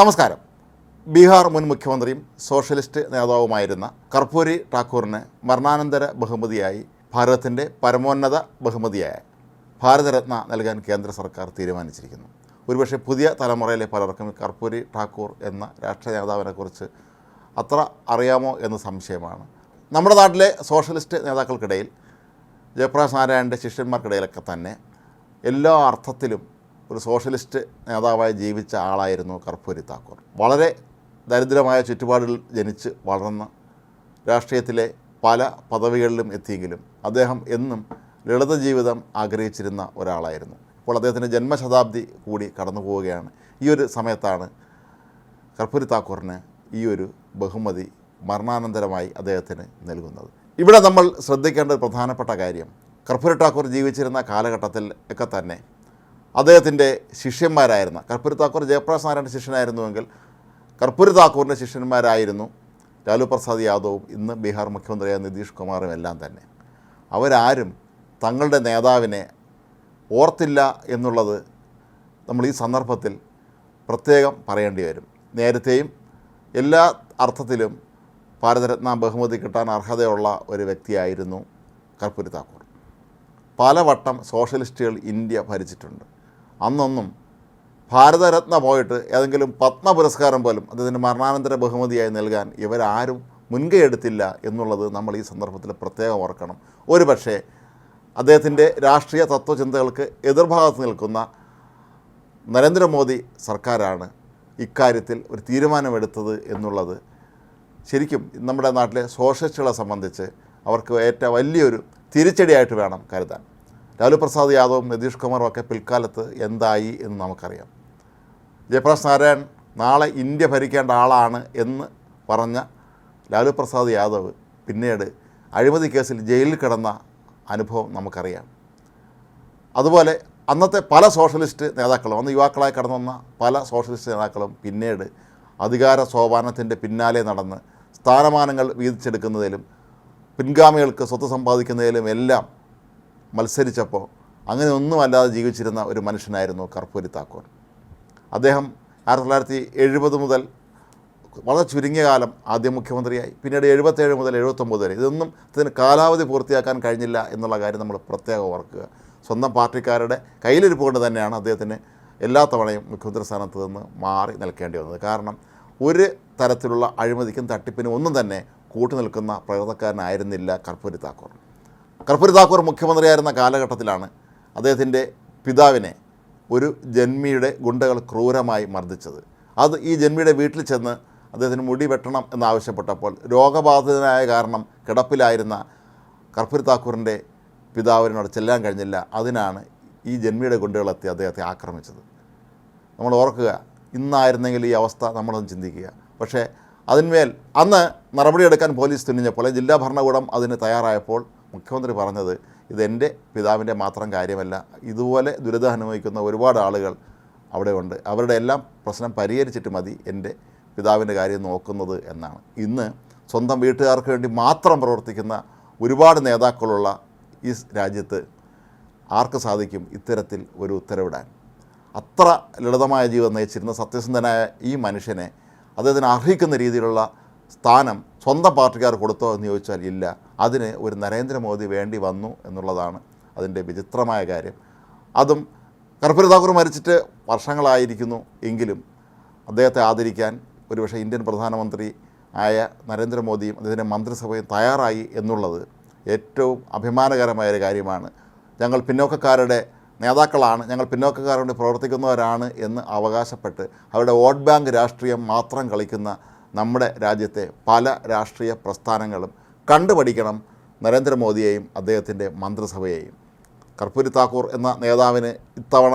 നമസ്കാരം. ബീഹാർ മുൻ മുഖ്യമന്ത്രിയും സോഷ്യലിസ്റ്റ് നേതാവുമായിരുന്ന കർപ്പൂരി ഠാക്കൂറിന് മരണാനന്തര ബഹുമതിയായി ഭാരതത്തിന്റെ പരമോന്നത ബഹുമതിയായ ഭാരതരത്ന നൽകാൻ കേന്ദ്ര സർക്കാർ തീരുമാനിച്ചിരിക്കുന്നു. ഒരുപക്ഷെ പുതിയ തലമുറയിലെ പലർക്കും കർപ്പൂരി ഠാക്കൂർ എന്ന രാഷ്ട്രീയ നേതാവിനെക്കുറിച്ച് അത്ര അറിയാമോ എന്ന് സംശയമാണ്. നമ്മുടെ നാട്ടിലെ സോഷ്യലിസ്റ്റ് നേതാക്കൾക്കിടയിൽ ജയപ്രകാശ് നാരായണന്റെ ശിഷ്യന്മാർക്കിടയിലൊക്കെ തന്നെ എല്ലാ അർത്ഥത്തിലും ഒരു സോഷ്യലിസ്റ്റ് നേതാവായി ജീവിച്ച ആളായിരുന്നു കർപ്പൂരി താക്കൂർ. വളരെ ദരിദ്രമായ ചുറ്റുപാടിൽ ജനിച്ച് വളർന്ന് രാഷ്ട്രീയത്തിലെ പല പദവികളിലും എത്തിയെങ്കിലും അദ്ദേഹം എന്നും ലളിത ജീവിതം ആഗ്രഹിച്ചിരുന്ന ഒരാളായിരുന്നു. ഇപ്പോൾ അദ്ദേഹത്തിന്റെ ജന്മശതാബ്ദി കൂടി കടന്നു പോവുകയാണ്. ഈ ഒരു സമയത്താണ് കർപ്പൂരി താക്കൂറിന് ഈ ഒരു ബഹുമതി മരണാനന്തരമായി അദ്ദേഹത്തിന് നൽകുന്നത്. ഇവിടെ നമ്മൾ ശ്രദ്ധിക്കേണ്ട പ്രധാനപ്പെട്ട കാര്യം കർപ്പൂരി ഠാക്കൂർ ജീവിച്ചിരുന്ന കാലഘട്ടത്തിൽ ഒക്കെ തന്നെ അദ്ദേഹത്തിന്റെ ശിഷ്യന്മാരായിരുന്ന. കർപ്പൂരി താക്കൂർ ജയപ്രകാശ് നാരായണ ശിഷ്യനായിരുന്നുവെങ്കിൽ കർപ്പൂരി താക്കൂറിന്റെ ശിഷ്യന്മാരായിരുന്നു ലാലു പ്രസാദ് യാദവും ഇന്ന് ബീഹാർ മുഖ്യമന്ത്രിയായ നിതീഷ് കുമാറും എല്ലാം തന്നെ. അവരാരും തങ്ങളുടെ നേതാവിനെ ഓർത്തില്ല എന്നുള്ളത് നമ്മൾ ഈ സന്ദർഭത്തിൽ പ്രത്യേകം പറയേണ്ടി വരും. നേരത്തെയും എല്ലാ അർത്ഥത്തിലും ഭാരതരത്ന ബഹുമതി കിട്ടാൻ അർഹതയുള്ള ഒരു വ്യക്തിയായിരുന്നു കർപ്പൂരി താക്കൂർ. പലവട്ടം സോഷ്യലിസ്റ്റുകൾ ഇന്ത്യ ഭരിച്ചിട്ടുണ്ട്. അന്നൊന്നും ഭാരതരത്ന പോയിട്ട് ഏതെങ്കിലും പത്മ പുരസ്കാരം പോലും അദ്ദേഹത്തിന്റെ മരണാനന്തര ബഹുമതിയായി നൽകാൻ ഇവരാരും മുൻകൈ എടുത്തില്ല എന്നുള്ളത് നമ്മൾ ഈ സന്ദർഭത്തിൽ പ്രത്യേകം ഓർക്കണം. ഒരു പക്ഷേ അദ്ദേഹത്തിന്റെ രാഷ്ട്രീയ തത്വചിന്തകൾക്ക് എതിർഭാഗത്ത് നിൽക്കുന്ന നരേന്ദ്രമോദി സർക്കാരാണ് ഇക്കാര്യത്തിൽ ഒരു തീരുമാനമെടുത്തത് എന്നുള്ളത്. ശരിക്കും നമ്മുടെ നാട്ടിലെ സോഷ്യലിസ്റ്റുകളെ സംബന്ധിച്ച് അവർക്ക് ഏറ്റവും വലിയൊരു തിരിച്ചടിയായിട്ട് വേണം കരുതാൻ. ലാലു പ്രസാദ് യാദവും നിതീഷ് കുമാറും ഒക്കെ പിൽക്കാലത്ത് എന്തായി എന്ന് നമുക്കറിയാം. ജയപ്രകാശ് നാരായൺ നാളെ ഇന്ത്യ ഭരിക്കേണ്ട ആളാണ് എന്ന് പറഞ്ഞ ലാലു പ്രസാദ് യാദവ് പിന്നീട് അഴിമതി കേസിൽ ജയിലിൽ കിടന്ന അനുഭവം നമുക്കറിയാം. അതുപോലെ അന്നത്തെ പല സോഷ്യലിസ്റ്റ് നേതാക്കളും അന്ന് യുവാക്കളായി കടന്നു വന്ന പല സോഷ്യലിസ്റ്റ് നേതാക്കളും പിന്നീട് അധികാര സോപാനത്തിന്റെ പിന്നാലെ നടന്ന് സ്ഥാനമാനങ്ങൾ വീതിച്ചെടുക്കുന്നതിലും പിൻഗാമികൾക്ക് സ്വത്ത് സമ്പാദിക്കുന്നതിലും എല്ലാം മത്സരിച്ചപ്പോൾ അങ്ങനെ ഒന്നും അല്ലാതെ ജീവിച്ചിരുന്ന ഒരു മനുഷ്യനായിരുന്നു കർപ്പൂരി താക്കൂർ അദ്ദേഹം ആയിരത്തി തൊള്ളായിരത്തി എഴുപത് മുതൽ വളരെ ചുരുങ്ങിയ കാലം ആദ്യം മുഖ്യമന്ത്രിയായി. പിന്നീട് എഴുപത്തേഴ് മുതൽ എഴുപത്തൊമ്പത് വരെ. ഇതൊന്നും ഇതിന് കാലാവധി പൂർത്തിയാക്കാൻ കഴിഞ്ഞില്ല എന്നുള്ള കാര്യം നമ്മൾ പ്രത്യേകം ഓർക്കുക. സ്വന്തം പാർട്ടിക്കാരുടെ കയ്യിലിരിപ്പ് കൊണ്ട് തന്നെയാണ് അദ്ദേഹത്തിന് എല്ലാ തവണയും മുഖ്യമന്ത്രി സ്ഥാനത്ത് നിന്ന് മാറി നിൽക്കേണ്ടി വന്നത്. കാരണം ഒരു തരത്തിലുള്ള അഴിമതിക്കും തട്ടിപ്പിനും ഒന്നും തന്നെ കൂട്ടുനിൽക്കുന്ന പ്രകൃതക്കാരനായിരുന്നില്ല കർപ്പൂരി താക്കൂർ കർപ്പൂരി താക്കൂർ മുഖ്യമന്ത്രിയായിരുന്ന കാലഘട്ടത്തിലാണ് അദ്ദേഹത്തിന്റെ പിതാവിനെ ഒരു ജന്മിയുടെ ഗുണ്ടകൾ ക്രൂരമായി മർദ്ദിച്ചത്. അത് ഈ ജന്മിയുടെ വീട്ടിൽ ചെന്ന് അദ്ദേഹത്തിന് മുടി വെട്ടണം എന്നാവശ്യപ്പെട്ടപ്പോൾ രോഗബാധിതനായ കാരണം കിടപ്പിലായിരുന്ന കർപ്പൂരി താക്കൂറിന്റെ പിതാവിനോട് ചെല്ലാൻ കഴിഞ്ഞില്ല. അതിനാണ് ഈ ജന്മിയുടെ ഗുണ്ടകളെത്തി അദ്ദേഹത്തെ ആക്രമിച്ചത്. നമ്മൾ ഓർക്കുക ഇന്നായിരുന്നെങ്കിൽ ഈ അവസ്ഥ നമ്മളൊന്ന് ചിന്തിക്കുക. പക്ഷേ അതിന്മേൽ അന്ന് നടപടിയെടുക്കാൻ പോലീസ് തുനിഞ്ഞപ്പോൾ ജില്ലാ ഭരണകൂടം അതിന് തയ്യാറായപ്പോൾ മുഖ്യമന്ത്രി പറഞ്ഞത് ഇതെന്റെ പിതാവിന്റെ മാത്രം കാര്യമല്ല ഇതുപോലെ ദുരിതം അനുഭവിക്കുന്ന ഒരുപാട് ആളുകൾ അവിടെയുണ്ട്. അവരുടെ എല്ലാം പ്രശ്നം പരിഹരിച്ചിട്ട് മതി എന്റെ പിതാവിന്റെ കാര്യം നോക്കുന്നത് എന്നാണ്. ഇന്ന് സ്വന്തം വീട്ടുകാർക്ക് വേണ്ടി മാത്രം പ്രവർത്തിക്കുന്ന ഒരുപാട് നേതാക്കളുള്ള ഈ രാജ്യത്ത് ആർക്ക് സാധിക്കും ഇത്തരത്തിൽ ഒരു ഉത്തരവിടാൻ? അത്ര ലളിതമായ ജീവിതം നയിച്ചിരുന്ന സത്യസന്ധനായ ഈ മനുഷ്യനെ അദ്ദേഹത്തിന് അർഹിക്കുന്ന രീതിയിലുള്ള സ്ഥാനം സ്വന്തം പാർട്ടിക്കാർ കൊടുത്തോ എന്ന് ചോദിച്ചാൽ ഇല്ല. അതിന് ഒരു നരേന്ദ്രമോദി വേണ്ടി വന്നു എന്നുള്ളതാണ് അതിന്റെ വിചിത്രമായ കാര്യം. അതും കർപ്പൂരി താക്കൂർ മരിച്ചിട്ട് വർഷങ്ങളായിരിക്കുന്നു എങ്കിലും അദ്ദേഹത്തെ ആദരിക്കാൻ ഒരുപക്ഷെ ഇന്ത്യൻ പ്രധാനമന്ത്രി ആയ നരേന്ദ്രമോദിയും അദ്ദേഹത്തിന്റെ മന്ത്രിസഭയും തയ്യാറായി എന്നുള്ളത് ഏറ്റവും അഭിമാനകരമായ ഒരു കാര്യമാണ്. ഞങ്ങൾ പിന്നോക്കക്കാരുടെ നേതാക്കളാണ് ഞങ്ങൾ പിന്നോക്കക്കാരുടെ പ്രവർത്തിക്കുന്നവരാണ് എന്ന് അവകാശപ്പെട്ട് അവരുടെ വോട്ട് ബാങ്ക് രാഷ്ട്രീയം മാത്രം കളിക്കുന്ന നമ്മുടെ രാജ്യത്തെ പല രാഷ്ട്രീയ പ്രസ്ഥാനങ്ങളും കണ്ടുപഠിക്കണം നരേന്ദ്രമോദിയെയും അദ്ദേഹത്തിന്റെ മന്ത്രിസഭയെയും. കർപ്പൂരി താക്കൂർ എന്ന നേതാവിന് ഇത്തവണ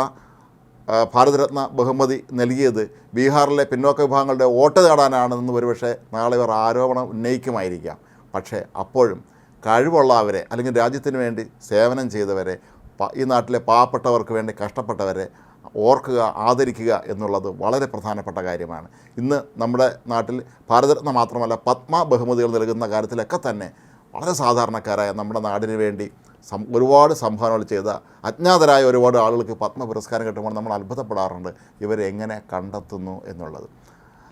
ഭാരതരത്ന ബഹുമതി നൽകിയത് ബീഹാറിലെ പിന്നോക്ക വിഭാഗങ്ങളുടെ വോട്ട് നേടാനാണെന്ന് ഒരുപക്ഷെ നാളെ ഇവർ ആരോപണം ഉന്നയിക്കുമായിരിക്കാം. പക്ഷേ അപ്പോഴും കഴിവുള്ളവരെ അല്ലെങ്കിൽ രാജ്യത്തിന് വേണ്ടി സേവനം ചെയ്തവരെ ഈ നാട്ടിലെ പാവപ്പെട്ടവർക്ക് വേണ്ടി കഷ്ടപ്പെട്ടവരെ ഓർക്കുക ആദരിക്കുക എന്നുള്ളത് വളരെ പ്രധാനപ്പെട്ട കാര്യമാണ്. ഇന്ന് നമ്മുടെ നാട്ടിൽ ഭാരതരത്ന മാത്രമല്ല പത്മ ബഹുമതികൾ നൽകുന്ന കാര്യത്തിലൊക്കെ തന്നെ വളരെ സാധാരണക്കാരായ നമ്മുടെ നാടിന് വേണ്ടി സം ഒരുപാട് സംഭാവനകൾ ചെയ്ത അജ്ഞാതരായ ഒരുപാട് ആളുകൾക്ക് പത്മ പുരസ്കാരം കിട്ടുമ്പോൾ നമ്മൾ അത്ഭുതപ്പെടാറുണ്ട് ഇവരെ എങ്ങനെ കണ്ടെത്തുന്നു എന്നുള്ളത്.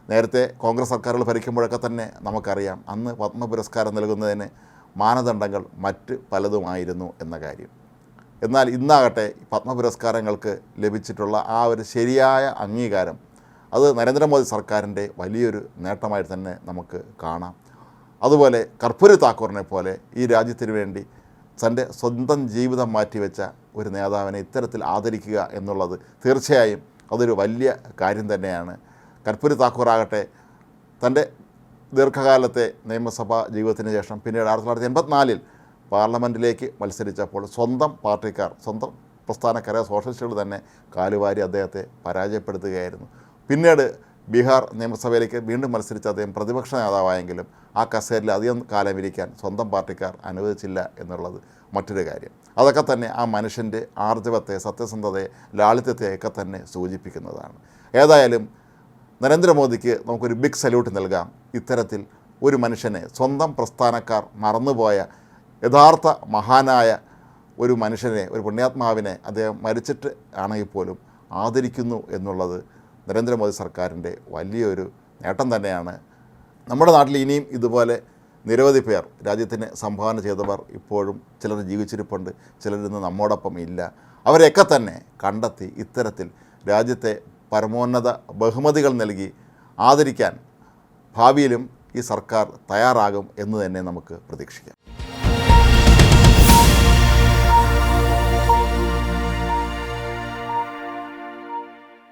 നേരത്തെ കോൺഗ്രസ് സർക്കാരുകൾ ഭരിക്കുമ്പോഴൊക്കെ തന്നെ നമുക്കറിയാം അന്ന് പത്മ പുരസ്കാരം നൽകുന്നതിന് മാനദണ്ഡങ്ങൾ മറ്റ് പലതുമായിരുന്നു എന്ന കാര്യം. എന്നാൽ ഇന്നാകട്ടെ പത്മ പുരസ്കാരങ്ങൾക്ക് ലഭിച്ചിട്ടുള്ള ആ ഒരു ശരിയായ അംഗീകാരം അത് നരേന്ദ്രമോദി സർക്കാരിന്റെ വലിയൊരു നേട്ടമായിട്ട് തന്നെ നമുക്ക് കാണാം. അതുപോലെ കർപ്പൂരി താക്കൂറിനെ പോലെ ഈ രാജ്യത്തിന് വേണ്ടി തന്റെ സ്വന്തം ജീവിതം മാറ്റിവെച്ച ഒരു നേതാവിനെ ഇത്തരത്തിൽ ആദരിക്കുക എന്നുള്ളത് തീർച്ചയായും അതൊരു വലിയ കാര്യം തന്നെയാണ്. കർപ്പൂരി താക്കൂറാകട്ടെ തന്റെ ദീർഘകാലത്തെ നിയമസഭാ ജീവിതത്തിന് ശേഷം പിന്നീട് ആയിരത്തി തൊള്ളായിരത്തി എൺപത്തിനാലിൽ പാർലമെന്റിലേക്ക് മത്സരിച്ചപ്പോൾ സ്വന്തം പാർട്ടിക്കാർ സ്വന്തം പ്രസ്ഥാനക്കാരെ സോഷ്യലിസ്റ്റുകൾ തന്നെ കാലുവാരി അദ്ദേഹത്തെ പരാജയപ്പെടുത്തുകയായിരുന്നു. പിന്നീട് ബീഹാർ നിയമസഭയിലേക്ക് വീണ്ടും മത്സരിച്ച അദ്ദേഹം പ്രതിപക്ഷ നേതാവായെങ്കിലും ആ കസേരയിൽ അധികം കാലം ഇരിക്കാൻ സ്വന്തം പാർട്ടിക്കാർ അനുവദിച്ചില്ല എന്നുള്ളത് മറ്റൊരു കാര്യം. അതൊക്കെ തന്നെ ആ മനുഷ്യന്റെ ആർജവത്തെ സത്യസന്ധതയെ ലാളിത്യത്തെയൊക്കെ തന്നെ സൂചിപ്പിക്കുന്നതാണ്. ഏതായാലും നരേന്ദ്രമോദിക്ക് നമുക്കൊരു ബിഗ് സല്യൂട്ട് നൽകാം. ഇത്തരത്തിൽ ഒരു മനുഷ്യനെ സ്വന്തം പ്രസ്ഥാനക്കാർ മറന്നുപോയ യഥാർത്ഥ മഹാനായ ഒരു മനുഷ്യനെ ഒരു പുണ്യാത്മാവിനെ അദ്ദേഹം മരിച്ചിട്ട് ആണെങ്കിൽ പോലും ആദരിക്കുന്നു എന്നുള്ളത് നരേന്ദ്രമോദി സർക്കാരിന്റെ വലിയൊരു നേട്ടം തന്നെയാണ്. നമ്മുടെ നാട്ടിൽ ഇനിയും ഇതുപോലെ നിരവധി പേർ രാജ്യത്തിന് സംഭാവന ചെയ്തവർ ഇപ്പോഴും ചിലർ ജീവിച്ചിരിപ്പുണ്ട് ചിലരിന്ന് നമ്മോടൊപ്പം ഇല്ല. അവരെയൊക്കെ തന്നെ കണ്ടെത്തി ഇത്തരത്തിൽ രാജ്യത്തെ പരമോന്നത ബഹുമതികൾ നൽകി ആദരിക്കാൻ ഭാവിയിലും ഈ സർക്കാർ തയ്യാറാകും എന്ന് തന്നെ നമുക്ക് പ്രതീക്ഷിക്കാം.